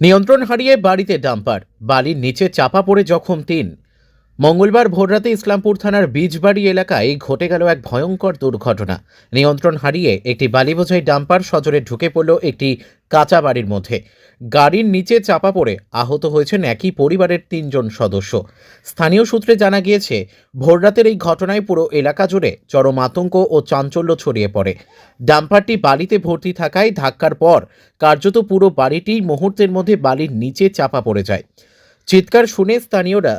নিয়ন্ত্রণ হারিয়ে বাড়িতে ডাম্পার বালির নিচে চাপা পড়ে জখম তিন। মঙ্গলবার ভোররাতে ইসলামপুর থানার বীজবাড়ি এলাকায় ঘটে গেল এক ভয়ঙ্কর দুর্ঘটনা। নিয়ন্ত্রণ হারিয়ে একটি বালি বোঝাই ডাম্পার সজোরে ঢুকে পড়ল একটি কাঁচা বাড়ির মধ্যে। গাড়ির নিচে চাপা পড়ে আহত হয়েছেন একই পরিবারের তিনজন সদস্য। স্থানীয় সূত্রে জানা গিয়েছে, ভোররাতের এই ঘটনায় পুরো এলাকা জুড়ে চরম আতঙ্ক ও চাঞ্চল্য ছড়িয়ে পড়ে। ডাম্পারটি বালিতে ভর্তি থাকায় ধাক্কার পর কার্যত পুরো বাড়িটি মুহূর্তের মধ্যে বালির নিচে চাপা পড়ে যায়। চিৎকার শুনে স্থানীয়রা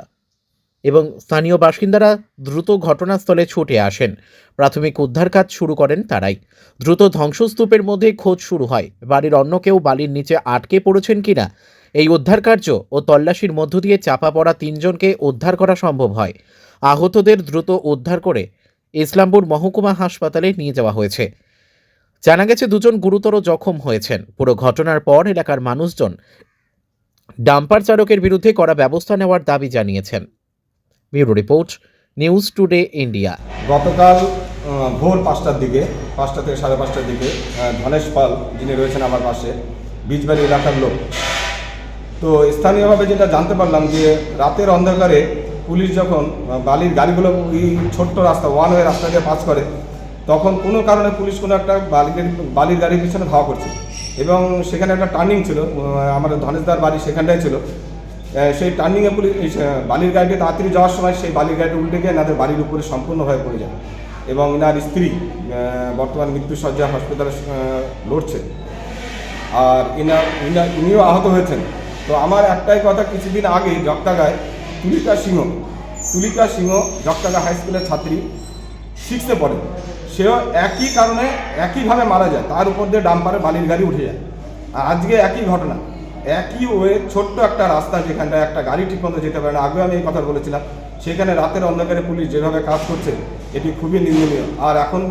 এবং স্থানীয় বাসিন্দারা দ্রুত ঘটনাস্থলে ছুটে আসেন। প্রাথমিক উদ্ধার কাজ শুরু করেন তারাই। দ্রুত ধ্বংসস্তূপের মধ্যে খোঁজ শুরু হয়। বাড়ির অন্য কেউ বালির নিচে আটকে পড়েছেন কিনা? এই উদ্ধার কার্য ও তল্লাশির মধ্য দিয়ে চাপা পড়া তিনজনকে উদ্ধার করা সম্ভব হয়। আহতদের দ্রুত উদ্ধার করে ইসলামপুর মহকুমা হাসপাতালে নিয়ে যাওয়া হয়েছে। জানা গেছে, দুজন গুরুতর জখম হয়েছেন। পুরো ঘটনার পর এলাকার মানুষজন ডাম্পার চালকের বিরুদ্ধে করা ব্যবস্থা নেওয়ার দাবি জানিয়েছেন। Bureau report, news today India. গতকাল ভোর পাঁচটার দিকে, পাঁচটা থেকে সাড়ে পাঁচটার দিকে ধনেশ পাল, যিনি রয়েছেন আমার পাশে, বীজবাড়ি এলাকার লোক। তো স্থানীয়ভাবে যেটা জানতে পারলাম যে, রাতের অন্ধকারে পুলিশ যখন বালির গাড়িগুলো এই ছোট্ট রাস্তা ওয়ান ওয়ে রাস্তা দিয়ে পাস করে, তখন কোনো কারণে পুলিশ কোনো একটা বালির বালির গাড়ির পিছনে ধাওয়া করছে এবং সেখানে একটা টার্নিং ছিল আমাদের ধনেশদার বাড়ি সেখানটায় ছিল। সেই টার্নিংয়ে পুলিশ বালির গাড়িটি তাড়াতাড়ি যাওয়ার সময় সেই বালির গাড়িটি উল্টে গিয়ে এনাদের বাড়ির উপরে সম্পূর্ণভাবে পড়ে যায় এবং এনার স্ত্রী বর্তমান মৃত্যুসজ্জা হসপিটালে লড়ছে। আর ইনা ইনা, ইনিও আহত হয়েছেন। তো আমার একটাই কথা, কিছুদিন আগে জগতাগায় তুলিকা সিংহ তুলিকা সিংহ জগতাগা হাই স্কুলের ছাত্রী সিক্সে পড়ে। সেও একই কারণে একইভাবে মারা যায়, তার উপর দিয়ে ডাম্পারে বালির গাড়ি উঠে যায়। আর আজকে একই ঘটনা। একই ওয়ে ছোট্ট একটা রাস্তা যেখানটা একটা গাড়ি ঠিক মতো যেতে পারে না। আগেও আমি এই কথা বলেছিলাম। সেখানে রাতের অন্ধকারে পুলিশ যেভাবে কাজ করছে এটি খুবই নিন্দনীয়। আর এখন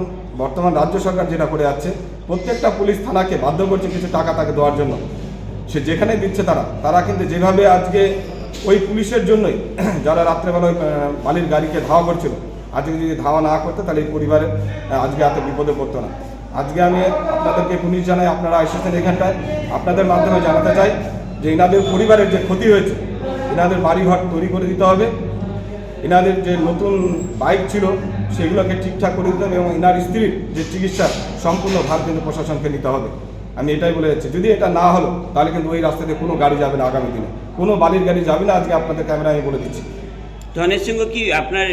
বর্তমান রাজ্য সরকার যেটা করে যাচ্ছে প্রত্যেকটা পুলিশ থানাকে বাধ্য করছে কিছু টাকা তাকে দেওয়ার জন্য। সে যেখানে দিচ্ছে তারা তারা কিন্তু যেভাবে আজকে ওই পুলিশের জন্যই যারা রাত্রেবেলা ওই, বালির গাড়িকে ধাওয়া করছিল আজকে যদি ধাওয়া না করতো তাহলে এই পরিবারের আজকে এত বিপদে পড়তো না। আজকে আমি আপনাদেরকে পুলিশ জানাই, আপনারা এসেছেন এখানটায়। আপনাদের মাধ্যমে জানাতে চাই যে এনাদের পরিবারের যে ক্ষতি হয়েছে, এনাদের বাড়িঘর তৈরি করে দিতে হবে। এনাদের যে নতুন বাইক ছিল, সেগুলোকে ঠিকঠাক করে দিতে হবে এবং এনার স্ত্রীর যে চিকিৎসা সম্পূর্ণ ভার কিন্তু প্রশাসনকে নিতে হবে। আমি এটাই বলে যাচ্ছি, যদি এটা না হলো, তাহলে কিন্তু ওই রাস্তাতে কোনো গাড়ি যাবে না আগামী দিনে। কোনো বালির গাড়ি যাবে না, আজকে আপনাদের ক্যামেরা আমি বলে দিচ্ছি। ধনের সিংহ কি আপনার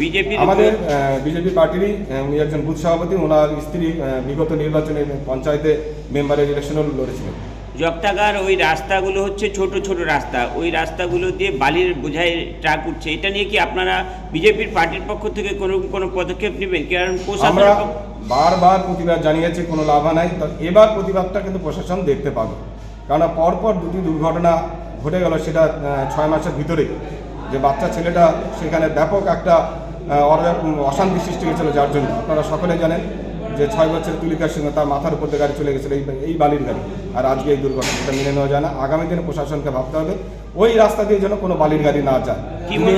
বিজেপি আমাদের বিজেপি পার্টিরই উনি একজন বুথ সভাপতি ওনার স্ত্রী বিগত নির্বাচনে পঞ্চায়েতে মেম্বারের ইলেকশনও লড়েছিলেন। জগতাগার ওই রাস্তাগুলো হচ্ছে ছোট ছোট রাস্তা। ওই রাস্তাগুলো দিয়ে বালির বোঝাই ট্রাক উঠছে। এটা নিয়ে কি আপনারা বিজেপির পার্টির পক্ষ থেকে কোনো কোনো পদক্ষেপ নেবেন? কারণ আমরা বারবার প্রতিবাদ জানিয়েছে কোনো লাভ নাই। তো এবার প্রতিবাদটা কিন্তু প্রশাসন দেখতে পাবে। কারণ পরপর দুটি দুর্ঘটনা ঘটে গেল সেটা ছয় মাসের ভিতরেই। যে বাচ্চা ছেলেটা সেখানে ব্যাপক একটা অশান্তি সৃষ্টি হয়েছিল যার জন্য। আপনারা সকলে জানেন। যে ছয় বছরের তুলিকার সঙ্গে তার মাথার উপর গাড়ি চলে গেছিল এই এই বালির গাড়ি। আর আজকে এই দুর্ঘটনা এটা মেনে নেওয়া যায় না। আগামী দিনে প্রশাসনকে ভাবতে হবে ওই রাস্তা দিয়ে যেন কোনো বালির গাড়ি না যায়।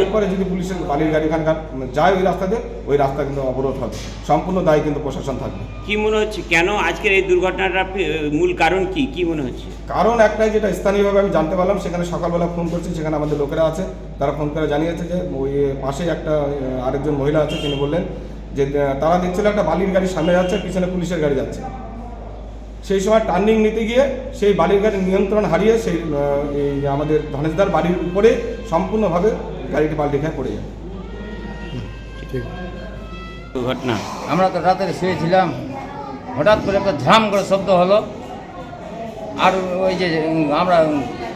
এরপরে যদি পুলিশের বালির গাড়ি খানকার যায় ওই রাস্তা দিয়ে ওই রাস্তা কিন্তু অবরোধ হবে। সম্পূর্ণ দায়ী কিন্তু প্রশাসন থাকবে। কি মনে হচ্ছে? কেন আজকের এই দুর্ঘটনাটা মূল কারণ কি? কি মনে হচ্ছে? কারণ একটাই যেটা স্থানীয়ভাবে আমি জানতে পারলাম সেখানে সকালবেলা ফোন করছি সেখানে আমাদের লোকেরা আছে। তারা ফোন করে জানিয়েছে যে ওই পাশেই একটা আরেকজন মহিলা আছে তিনি বললেন যে তারা দেখছিল একটা বালির গাড়ি সামনে যাচ্ছে, পিছনে পুলিশের গাড়ি যাচ্ছে। সেই সময় টার্নিং নিতে গিয়ে সেই বালির গাড়ির নিয়ন্ত্রণ হারিয়ে সেই আমাদের ধনেশদার বাড়ির উপরে সম্পূর্ণভাবে গাড়িটি পাল্টে খেয়ে পড়ে যায়। দুর্ঘটনা। আমরা তো রাতে শুয়েছিলাম, হঠাৎ করে একটা ঝাম করে শব্দ হলো। আর ওই যে, আমরা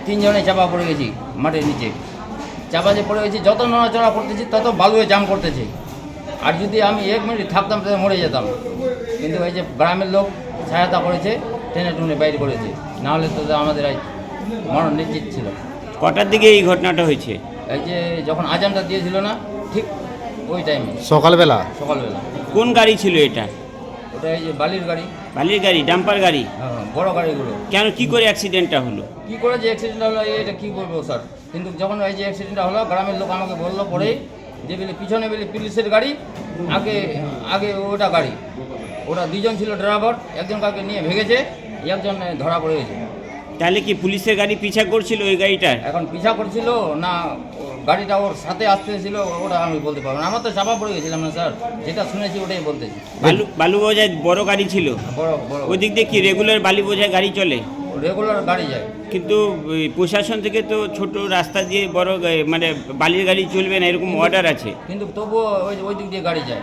তিনজনে চাপা পড়ে গেছি মাটির নিচে। চাপা যে পড়ে গেছি, যত নড়াচড়া করতেছি, তত বালুয়ে জাম করতেছে। আর যদি আমি এক মিনিট থাকতাম তাহলে মরে যেতাম। কিন্তু ওই যে গ্রামের লোক সহায়তা করেছে ট্রেনে টুনে বাইরে করেছে। নাহলে তো আমাদের আজ মরণ নিশ্চিত ছিল। কটার দিকে এই ঘটনাটা হয়েছে? এই যে যখন আজানটা দিয়েছিল না ঠিক ওই টাইমে সকালবেলা? সকালবেলা। কোন গাড়ি ছিল এটা? ওটা এই যে বালির গাড়ি। বালির গাড়ি ডাম্পার গাড়ি? হ্যাঁ বড় গাড়িগুলো। কেন কি করে অ্যাক্সিডেন্টটা হলো? কি করে যে অ্যাক্সিডেন্ট হলো এটা কি বলব স্যার কিন্তু যখন এই যে অ্যাক্সিডেন্টটা হলো গ্রামের লোক আমাকে বলল পরে যে বলে পিছনে বলে পুলিশের গাড়ি আগে আগে ওটা গাড়ি। ওটা দুজন ছিল ড্রাইভার একজন কাউকে নিয়ে ভেগেছে একজন ধরা পড়ে গেছে। তাহলে কি পুলিশের গাড়ি পিছা করছিল ওই গাড়িটার এখন পিছা করছিল না গাড়িটা ওর সাথে আসতেছিল ওটা আমি বলতে পারব না। আমার তো চাপা পড়ে গেছিলাম না স্যার। যেটা শুনেছি ওটাই বলতেছি। বালু বালু বোঝায় বড় গাড়ি ছিল? বড় বড়। ওই দিক দিয়ে কি রেগুলার বালি বোঝায় গাড়ি চলে? রেগুলার গাড়ি যায়। কিন্তু প্রশাসন থেকে তো ছোট রাস্তা দিয়ে বড় গা- মানে বালির গাড়ি চলবে না এরকম অর্ডার আছে। কিন্তু তবুও ওই ওই দিক দিয়ে গাড়ি যায়।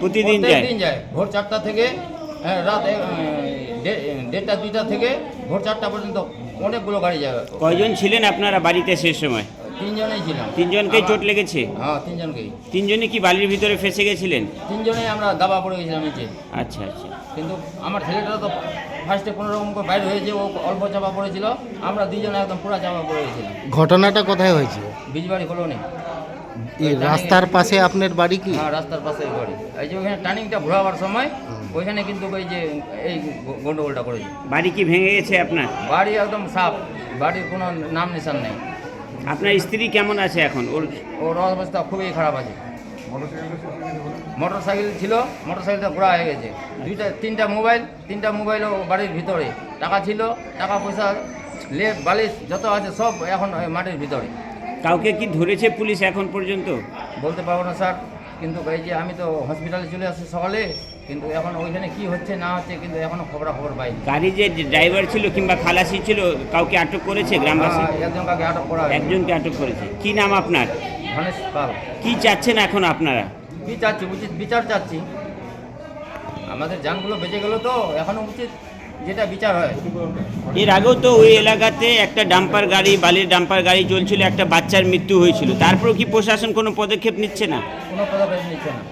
প্রতিদিন যায়? যায়। ভোর চারটা থেকে হ্যাঁ, রাত এ, দে- দেড়টা দুইটা থেকে ভোর চারটা পর্যন্ত অনেকগুলো গাড়ি যায়। কয়জন ছিলেন আপনারা বাড়িতে শেষ সময়? তিনজনেই ছিলাম। তিনজনকেই চোট আমার- লেগেছে? হ্যাঁ তিনজনকেই। তিনজনই কি বালির ভিতরে ফেসে গেছিলেন? তিনজনেই আমরা দাবা পড়ে গেছিলাম নিচে। আচ্ছা আচ্ছা। কিন্তু আমার ছেলেটা তো ফার্স্টে কোনো রকম করে বাইরে হয়েছে ও অল্প চাপা পড়েছিল আমরা দুইজনে একদম পুরো চাপা পড়ে গেছিলাম। ঘটনাটা কোথায় হয়েছে? বীজবাড়ি কলোনি। এই রাস্তার পাশে আপনার বাড়ি কি? হ্যাঁ রাস্তার পাশে বাড়ি। এই যে ওইখানে টার্নিংটা ঘোরাবার সময় ওইখানে কিন্তু ওই যে এই গন্ডগোলটা করেছে বাড়ি কি ভেঙে গেছে আপনার? বাড়ি একদম সাফ বাড়ির কোনো নাম নিশান নেই। আপনার স্ত্রী কেমন আছে এখন? ওর ওর অবস্থা খুবই খারাপ আছে। মোটর সাইকেল ছিল মোটর সাইকেলটা ঘোরা হয়ে গেছে। দুইটা তিনটা মোবাইল তিনটা মোবাইলও বাড়ির ভিতরে। টাকা ছিল টাকা পয়সা লেপ বালিশ যত আছে সব এখন মাটির ভিতরে। কাউকে কি ধরেছে পুলিশ এখন পর্যন্ত? বলতে পারব না স্যার। কিন্তু এই যে আমি তো হসপিটালে চলে আসছি সকালে কিন্তু এখন ওইখানে কি হচ্ছে না হচ্ছে কিন্তু এখনও খবরাখবর পাইনি। গাড়ি যে ড্রাইভার ছিল কিংবা খালাসি ছিল কাউকে আটক করেছে গ্রামবাসী? হ্যাঁ, একজন কাউকে আটক করা একজনকে আটক করেছে। কি নাম আপনার? গণেশ পাল। কি চাচ্ছেন এখন আপনারা? কি চাচ্ছি উচিত বিচার চাচ্ছি। আমাদের যানগুলো বেঁচে গেল তো এখনও উচিত যেটা বিচার হয়। এর আগেও তো ওই এলাকাতে একটা ডাম্পার গাড়ি বালির ডাম্পার গাড়ি চলছিল একটা বাচ্চার মৃত্যু হয়েছিল। তারপরেও কি প্রশাসন কোনো পদক্ষেপ নিচ্ছে না? কোনো পদক্ষেপ নিচ্ছে না।